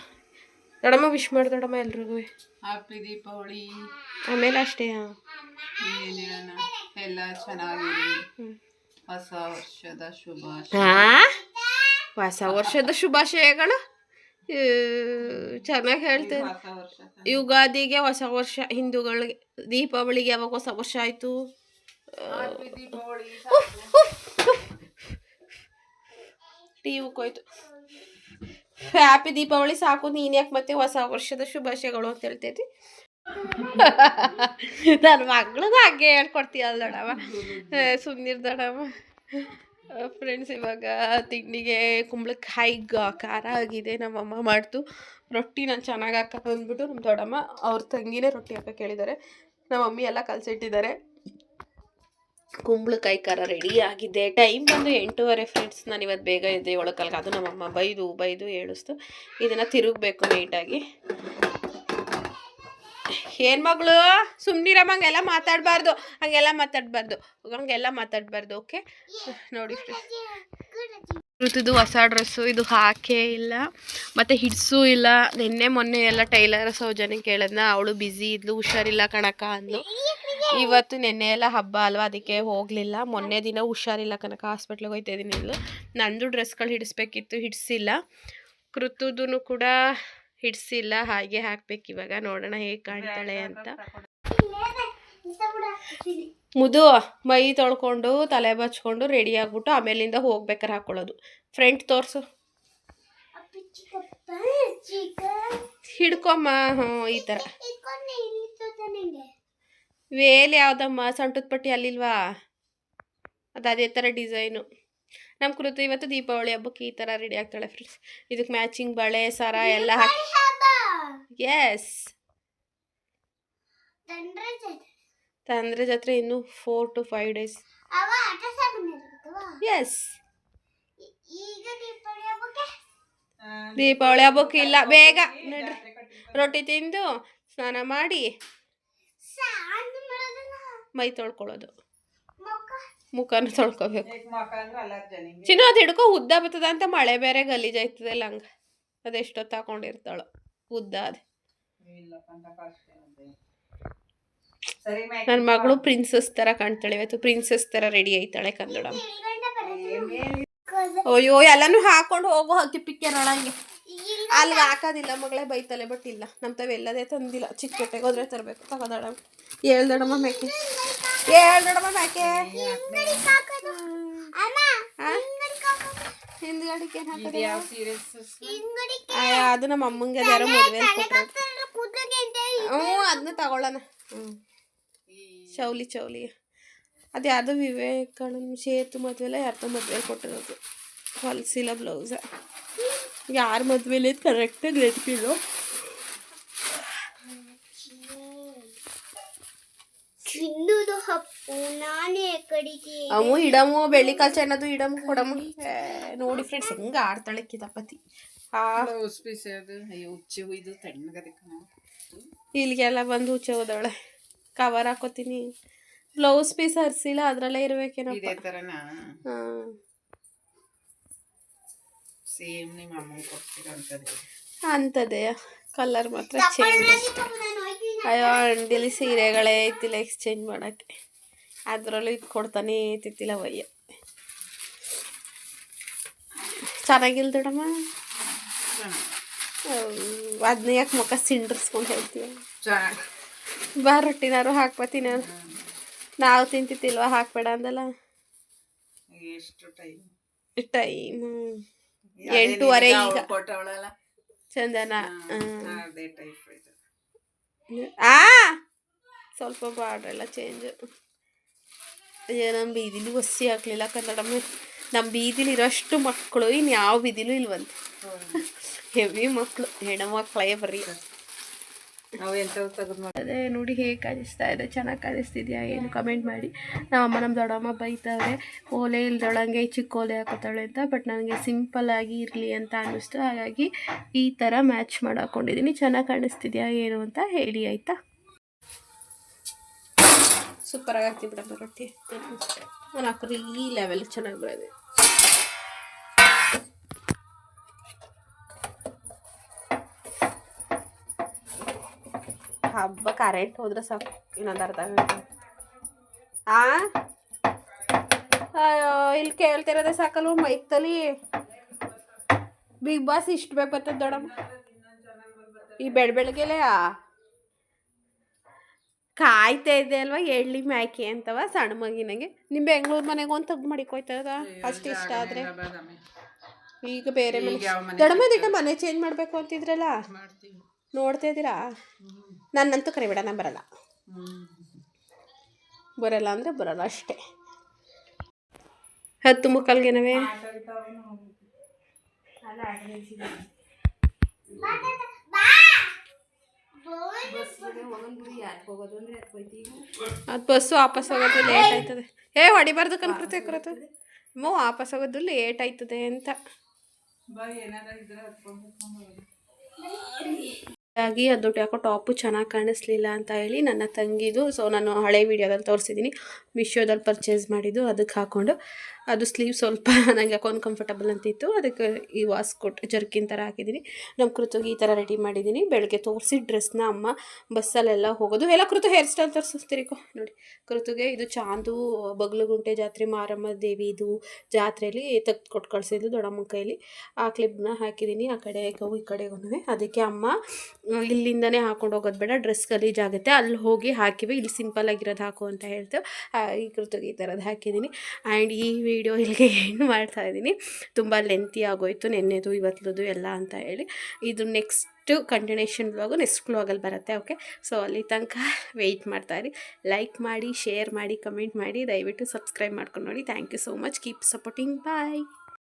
ದೊಡಮ್ಮ ವಿಶ್ ಮಾಡಿ ದೊಡಮ್ಮ ಎಲ್ರಿಗೂ. ಹ್ಯಾಪಿ ದೀಪಾವಳಿ ಆಮೇಲೆ ಅಷ್ಟೇ. ಏನ್ ಹೇಳೋಣ ಎಲ್ಲ ಚೆನ್ನಾಗಿರಿ. ಹೊಸ ವರ್ಷದ ಶುಭ ಹೊಸ ವರ್ಷದ ಶುಭಾಶಯಗಳು. ಚೆನ್ನಾಗಿ ಹೇಳ್ತೇನೆ. ಯುಗಾದಿಗೆ ಹೊಸ ವರ್ಷ ಹಿಂದೂಗಳಿಗೆ ದೀಪಾವಳಿಗೆ ಯಾವಾಗ ಹೊಸ ವರ್ಷ ಆಯಿತು? ಹೋಯ್ತು. ಹ್ಯಾಪಿ ದೀಪಾವಳಿ ಸಾಕು ನೀನು ಯಾಕೆ ಮತ್ತೆ ಹೊಸ ವರ್ಷದ ಶುಭಾಶಯಗಳು ಅಂತ ಹೇಳ್ತೈತಿ? [LAUGHS] ನನ್ನ ಮಗಳದು ಹಾಗೆ ಹೇಳ್ಕೊಡ್ತೀಯಲ್ಲ ದೊಡವ ಸುಮ್ಮನಿರ್ ದೊಡವ ಫ್ರೆಂಡ್ಸ್ ಇವಾಗ ತಿಂಡಿಗೆ ಕುಂಬಳಕಾಯಿ ಖಾರ ಆಗಿದೆ. ನಮ್ಮಮ್ಮ ಮಾಡ್ತು ರೊಟ್ಟಿ ನಾನು ಚೆನ್ನಾಗಿ ಹಾಕ ಬಂದ್ಬಿಟ್ಟು ನಮ್ಮ ದೊಡ್ಡಮ್ಮ ಅವ್ರ ತಂಗಿನೇ ರೊಟ್ಟಿ ಹಾಕಕ್ಕೆ ಕೇಳಿದ್ದಾರೆ ನಮ್ಮ ಮಮ್ಮಿ ಎಲ್ಲ ಕಲಸಿಟ್ಟಿದ್ದಾರೆ ಕುಂಬಳಕಾಯಿ ಖಾರ ರೆಡಿ ಆಗಿದೆ. ಟೈಮ್ ಬಂದು ಎಂಟೂವರೆ ಫ್ರೆಂಡ್ಸ್ ನಾನು ಇವತ್ತು ಬೇಗ ಇದ್ದೆ ಒಳಕಲ್ಗೆ ಅದು ನಮ್ಮಮ್ಮ ಬೈದು ಬೈದು ಏಳಿಸ್ತು. ಇದನ್ನು ತಿರುಗಬೇಕು ನೀಟಾಗಿ ಏನು ಮಗಳು ಸುಮ್ಮನಿರಮ್ಮ ಹಂಗೆಲ್ಲ ಮಾತಾಡಬಾರ್ದು ಹಂಗೆಲ್ಲ ಮಾತಾಡಬಾರ್ದು ಹಂಗೆಲ್ಲ ಮಾತಾಡಬಾರ್ದು ಓಕೆ ನೋಡಿ ಋತುದು ಹೊಸ ಡ್ರೆಸ್ಸು ಇದು ಹಾಕೇ ಇಲ್ಲ, ಮತ್ತು ಹಿಡ್ಸು ಇಲ್ಲ. ನಿನ್ನೆ, ಮೊನ್ನೆ ಎಲ್ಲ ಟೈಲರ್ ಸೌಜನ್ಯ ಕೇಳಿದ್ನ, ಅವಳು ಬ್ಯುಸಿ ಇದ್ಲು, ಹುಷಾರಿಲ್ಲ ಕಣಕ ಅಂದ್ಲು. ಇವತ್ತು ನಿನ್ನೆ ಎಲ್ಲ ಹಬ್ಬ ಅಲ್ವಾ, ಅದಕ್ಕೆ ಹೋಗಲಿಲ್ಲ. ಮೊನ್ನೆ ದಿನ ಹುಷಾರಿಲ್ಲ ಕನಕ ಹಾಸ್ಪಿಟ್ಲಿಗೆ ಹೋಯ್ತಾ ಇದ್ದೀನಿ ಇಲ್ಲು ನಂದು ಡ್ರೆಸ್ಗಳು ಹಿಡಿಸ್ಬೇಕಿತ್ತು, ಹಿಡಿಸಿಲ್ಲ. ಕೃತುದೂ ಕೂಡ ಹಿಡಿಸಿಲ್ಲ ಹಾಗೆ ಹಾಕ್ಬೇಕು. ಇವಾಗ ನೋಡೋಣ ಹೇಗೆ ಕಾಣ್ತಾಳೆ ಅಂತ. ಮುದು ಮೈ ತೊಳ್ಕೊಂಡು ತಲೆ ಬಚ್ಕೊಂಡು ರೆಡಿ ಆಗ್ಬಿಟ್ಟು ಆಮೇಲಿಂದ ಹೋಗ್ಬೇಕಾರೆ ಹಾಕೊಳ್ಳೋದು. ಫ್ರಂಟ್ ತೋರಿಸು. ಹಿಡ್ಕೊಮ್ಮ ಹ್ಞೂ ಈ ಥರ ವೇಲ್ ಯಾವುದಮ್ಮ? ಸೊಂಟದ ಪಟ್ಟಿ ಅಲ್ಲಿಲ್ವಾ? ಅದು ಅದೇ ಥರ ಡಿಸೈನು ನಮ್ಮ ಕೃತಿ ಇವತ್ತು ದೀಪಾವಳಿ ಹಬ್ಬಕ್ಕೆ ಈ ಥರ ರೆಡಿ ಆಗ್ತಾಳೆ ಫ್ರೆಂಡ್ಸ್ ಇದಕ್ಕೆ ಮ್ಯಾಚಿಂಗ್ ಬಳೆ ಸರ ಎಲ್ಲ ಹಾಕಿ ಎಸ್ ತಂದ್ರೆ ಜಾತ್ರೆ ಇನ್ನು four to five days yes Deepavali ಹಬ್ಬಕ್ಕೆ? ಇಲ್ಲ. ಬೇಗ ನಡ್ರಿ. ರೊಟ್ಟಿ ತಿಂದು ಸ್ನಾನ ಮಾಡಿ ಮೈ ತೊಳ್ಕೊಳ್ಳೋದು. ಮುಖನ ತೊಳ್ಕೊಬೇಕು. ಚಿನ್ನ ಅದು ಹಿಡ್ಕೊ ಉದ್ದ ಬರ್ತದ ಅಂತ ಮಳೆ ಬೇರೆ ಗಲೀಜಾಯ್ತದಲ್ಲ ಹಂಗೆ ಅದೆಷ್ಟೊತ್ತು ಹಾಕೊಂಡಿರ್ತಾಳು ಉದ್ದ ಅದೇ. ನನ್ನ ಮಗಳು ಪ್ರಿನ್ಸಸ್ ಥರ ಕಾಣ್ತಾಳೆ ಇವತ್ತು ಪ್ರಿನ್ಸಸ್ ಥರ ರೆಡಿ ಆಯ್ತಾಳೆ ಕಂದಡಮ್ಮ. ಅಯ್ಯೋ ಎಲ್ಲಾನು ಹಾಕೊಂಡು ಹೋಗೋ ತಿಪ್ಪಿಕ್ಕೆ ನೋಡಂಗೆ ಅಲ್ಲಿ ಹಾಕೋದಿಲ್ಲ ಮಗಳೇ ಬೈತಲೆ ಬಟ್ ಇಲ್ಲ. ನಮ್ಮ ತಾವೆಲ್ಲದೇ ತಂದಿಲ್ಲ. ಚಿಕ್ಕ ಹೋದ್ರೆ ತರಬೇಕು ತಗೋದಡಮ್ಮ ಹೇಳ್ದಡಮ್ಮ ಮೇಕೆ ಯಾವ ಸೀರಿಯಸ್ ಅಯ್ಯ, ಅದು ನಮ್ಮ ಅಮ್ಮಂಗೆ ಯಾರೋ ಮದುವೆ ಹ್ಞೂ ಅದನ್ನ ತಗೊಳ್ಳೋಣ. ಹ್ಞೂ. ಚೌಲಿ ಚೌಲಿ ಅದು ಯಾರ್ದೋ ವಿವೇಕಾನಂದ ಸೇತು ಮದುವೆಲ್ಲ ಯಾರ್ದೋ ಮದುವೆ ಕೊಟ್ಟಿರೋದು. ಹೊಲ್ಸಿಲ್ಲ ಬ್ಲೌಸ ಯಾರ ಮದುವೆಲಿ ಕರೆಕ್ಟಾಗಿ ನೆನಪಿಲ್ಲ ಚಿನ್ನದು ಹಪ್ಪು ನಾನೇ ಕಡಿಗೆ ಅವು ಇಡಮು ಬೆಳ್ಳಿ ಕಾಲ್ ಚೆನ್ನದು ಇಡಮು ಕೊಡಮು. ಏ, ನೋಡಿ ಫ್ರೆಂಡ್ಸ್ ಹೆಂಗ ಆಡ್ತಾಳೆ ಕಿತಾಪತಿ ಆ ಬ್ಲೌಸ್ ಪೀಸ್ ಅದು. ಅಯ್ಯೋ ಇದು ತಣ್ಣಗದಕ್ಕೆ ಇಲ್ಲಿಗೆಲ್ಲ ಬಂದು ಹುಚ್ಚೆ ಹೋದವಳೆ. ಕವರ್ ಹಾಕೋತೀನಿ. ಬ್ಲೌಸ್ ಪೀಸ್ ಹರಿಸಿಲ್ಲ ಅದ್ರಲ್ಲೇ ಇರ್ಬೇಕೇನೋ ಇದೇ ಥರನಾ ಹಾಂ. ಸೇಮ್ ನಿಮ್ಮ ಅಮ್ಮಂಗೆ ಕೊಡ್ತೀರಂತದೆ ಅಂಥದ್ದೇ ಕಲರ್ ಮಾತ್ರ ಚೇಂಜ್ ಅಷ್ಟೆ ಅಯ್ಯೋ ಅಂಡಿಲಿ ಸೀರೆಗಳೇ ಐತಿಲ್ಲ ಎಕ್ಸ್ಚೇಂಜ್ ಮಾಡೋಕ್ಕೆ. ಅದರಲ್ಲೂ ಇದು ಕೊಡ್ತಾನೆ ಐತಿಲ್ಲ ವಯ್ಯ ಚೆನ್ನಾಗಿಲ್ಲ ದೊಡಮ್ಮ? ಅದನ್ನ ಯಾಕೆ ಮುಖ ಸಿಂಡ್ರಿಸ್ಕೊಂಡು ಹೇಳ್ತೀವಿ ಬಾ ರೊಟ್ಟಿನಾರು ಹಾಕ್ಬತ್ತೀನಿ ನಾನು. ನಾವು ತಿಂತಿತ್ತಿಲ್ವ ಹಾಕ್ಬೇಡ ಅಂದಲ್ಲ? ಎಷ್ಟು ಟೈಮ್? ಟೈಮ್. ಎಂಟೂವರೆ ಈಗ. ಚಂದನ ಹ್ಮ್. ಅದೇ ಟೈಪ್ ಆಯ್ತು ಆ! ಸ್ವಲ್ಪ ಬಾರ್ಡ್ರೆಲ್ಲ ಚೇಂಜ್ ಅಯ್ಯೋ ನಮ್ಮ ಬೀದಿಲಿ ಒಸಿ ಹಾಕ್ಲಿಲ್ಲ ಕನ್ನಡಮ್ಮ ನಮ್ಮ ಬೀದಿಲಿ ಇರೋಷ್ಟು ಮಕ್ಕಳು ಇನ್ನು ಯಾವ ಬೀದಿಲೂ ಇಲ್ವಂತೆ. ಹೆವಿ ಮಕ್ಕಳು ಹೆಣ್ಮಕ್ಳೇ ಬರೀ. ನಾವು ಎಂಥವು ತೆಗೆದು ಮಾಡಿ ಅದೇ ನೋಡಿ ಹೇಗೆ ಕಾಣಿಸ್ತಾ ಇದೆ ಚೆನ್ನಾಗಿ ಕಾಣಿಸ್ತಿದ್ಯಾ ಏನು ಕಮೆಂಟ್ ಮಾಡಿ. ನಮ್ಮಮ್ಮ ನಮ್ಮ ದೊಡ್ಡಮ್ಮ ಬೈತಾವೆ ಓಲೆ ಇಲ್ದೊಳಂಗೆ ಚಿಕ್ಕ ಓಲೆ ಹಾಕೋತಾಳೆ ಅಂತ ಬಟ್ ನನಗೆ ಸಿಂಪಲ್ ಆಗಿ ಇರಲಿ ಅಂತ ಅನ್ನಿಸ್ತು. ಹಾಗಾಗಿ ಈ ಥರ ಮ್ಯಾಚ್ ಮಾಡಿಕೊಂಡಿದ್ದೀನಿ ಚೆನ್ನಾಗಿ ಕಾಣಿಸ್ತಿದ್ಯಾ ಏನು ಅಂತ ಹೇಳಿ ಆಯಿತಾ? ಸೂಪರಾಗಿ ಆಗ್ತಿ ಬಿಡಮ್ಮ ರೊಟ್ಟಿ. ನಾನು ಹಾಕಿದ್ರೆ ಈ ಲೆವೆಲ್ ಚೆನ್ನಾಗಿ ಬರೋದು ಹಬ್ಬ ಕರೆಂಟ್ ಹೋದ್ರೆ ಸಾಕು. ಇನ್ನೊಂದು ಅರ್ಧ ಗಂಟೆ ಆ? ಅಯ್ಯೋ ಇಲ್ಲಿ ಕೇಳ್ತಿರೋದೇ ಸಾಕಲ್ವ ಮೈಕ್ತಲಿ ಬಿಗ್ ಬಾಸ್ ಇಷ್ಟು ಬೇಕು ಬರ್ತದೆ ದೊಡಮ್ಮ ಈ ಬೆಳ ಬೆಳಗ್ಗೆಲೆ ಕಾಯ್ತಾ ಇದೆ ಅಲ್ವಾ ಎಳ್ಳಿ ಮ್ಯಾಕೆ ಅಂತವ ಸಣ್ಣ ಮಗಿನಂಗೆ. ನಿಮ್ಮ ಬೆಂಗಳೂರು ಮನೆಗೆ ಒಂದು ತಗ್ ಮಾಡಿಕೊಯ್ತದ ಅಷ್ಟು ಇಷ್ಟ ಆದರೆ. ಈಗ ಬೇರೆ ಮನೆ. ಯಾವ ಮನೆ ಚೇಂಜ್ ಮಾಡಬೇಕು ಅಂತಿದ್ರಲ್ಲ? ನೋಡ್ತಾ ಇದ್ದೀರಾ? ನನ್ನಂತೂ ಕರಿಬೇಡ, ನಾನು ಬರಲ್ಲ. ಬರಲ್ಲ ಅಂದರೆ ಬರಲ್ಲ ಅಷ್ಟೇ. ಹತ್ತು ಮುಕ್ಕಾಲ್ಗೆನವೇ? ಅದು ಬಸ್ಸು ವಾಪಸ್ ಹೋಗೋದು ಲೇಟ್ ಆಯ್ತದೆ. ಏ ಹೊಡಿಬಾರ್ದು ಕನ್ಕೃತಿ ಕರತು ಅಮ್ಮ ವಾಪಸ್ ಹೋಗೋದು ಲೇಟ್ ಆಯ್ತದೆ ಅಂತ. ಹಾಗಾಗಿ ಅದು ಯಾಕೋ ಟಾಪು ಚೆನ್ನಾಗಿ ಕಾಣಿಸ್ಲಿಲ್ಲ ಅಂತ ಹೇಳಿ ನನ್ನ ತಂಗಿದು ಸೊ ನಾನು ಹಳೆ ವೀಡಿಯೋದಲ್ಲಿ ತೋರಿಸಿದ್ದೀನಿ. ಮಿಶೋದಲ್ಲಿ ಪರ್ಚೇಸ್ ಮಾಡಿದ್ದು, ಅದಕ್ಕೆ ಹಾಕ್ಕೊಂಡು. ಅದು ಸ್ಲೀವ್ ಸ್ವಲ್ಪ [LAUGHS] ನನಗೆ ಯಾಕೋ ಅನ್ಕಂಫರ್ಟಬಲ್ ಅಂತಿತ್ತು. ಅದಕ್ಕೆ ಈ ವಾಸ್ ಕೊಟ್ಟು ಜರ್ಕಿನ್ ಥರ ಹಾಕಿದ್ದೀನಿ. ನಮ್ಮ ಕೃತಿಗೆ ಈ ಥರ ರೆಡಿ ಮಾಡಿದ್ದೀನಿ. ಬೆಳಗ್ಗೆ ತೋರಿಸಿ ಡ್ರೆಸ್ನ ಅಮ್ಮ ಬಸ್ಸಲ್ಲೆಲ್ಲ ಹೋಗೋದು. ಎಲ್ಲ ಕೃತು ಹೇರ್ ಸ್ಟೈಲ್ ತೋರಿಸ್ತಿರಿಕೋ ನೋಡಿ, ಕೃತಿಗೆ ಇದು ಚಾಂದು, ಬಗ್ಲುಗುಂಟೆ ಜಾತ್ರೆ, ಮಾರಮ್ಮ ದೇವಿದು ಜಾತ್ರೆಯಲ್ಲಿ ತೆಗ್ದು ಕೊಟ್ಟು ಕಳಿಸಿದ್ದು ದೊಡ್ಡಮ್ಮ ಕೈಲಿ. ಆ ಕ್ಲಿಪ್ನ ಹಾಕಿದ್ದೀನಿ. ಆ ಕಡೆ, ಈ ಕಡೆಗೂ ಅದಕ್ಕೆ ಅಮ್ಮ ಇಲ್ಲಿಂದನೇ ಹಾಕೊಂಡು ಹೋಗೋದು ಬೇಡ ಡ್ರೆಸ್ ಗಲೀಜಾಗುತ್ತೆ ಅಲ್ಲಿ ಹೋಗಿ ಹಾಕಿವಿ. ಇಲ್ಲಿ ಸಿಂಪಲ್ ಆಗಿರೋದು ಹಾಕು ಅಂತ ಹೇಳ್ತೇವೆ. ಈ ಕೃತಿಗೆ ಈ ಥರದ್ದು ಹಾಕಿದ್ದೀನಿ ಆ್ಯಂಡ್ ಈ ವಿಡಿಯೋ ಇಲ್ಲಿಗೆ ಏನು ಮಾಡ್ತಾ ಇದ್ದೀನಿ ತುಂಬ ಲೆಂತಿ ಆಗೋಯ್ತು, ನೆನ್ನೆದು ಇವತ್ತದು ಎಲ್ಲ ಅಂತ ಹೇಳಿ. ಇದು ನೆಕ್ಸ್ಟ್ ಕಂಟಿನ್ಯೂಷನ್ ಬ್ಲಾಗು ನೆಕ್ಸ್ಟ್ ಬ್ಲಾಗಲ್ಲಿ ಬರುತ್ತೆ ಓಕೆ ಸೊ ಅಲ್ಲಿ ತನಕ ವೆಯ್ಟ್ ಮಾಡ್ತಾಯಿರಿ ಲೈಕ್ ಮಾಡಿ ಶೇರ್ ಮಾಡಿ ಕಮೆಂಟ್ ಮಾಡಿ, ದಯವಿಟ್ಟು ಸಬ್ಸ್ಕ್ರೈಬ್ ಮಾಡ್ಕೊಂಡು ನೋಡಿ. Thank you so much keep supporting bye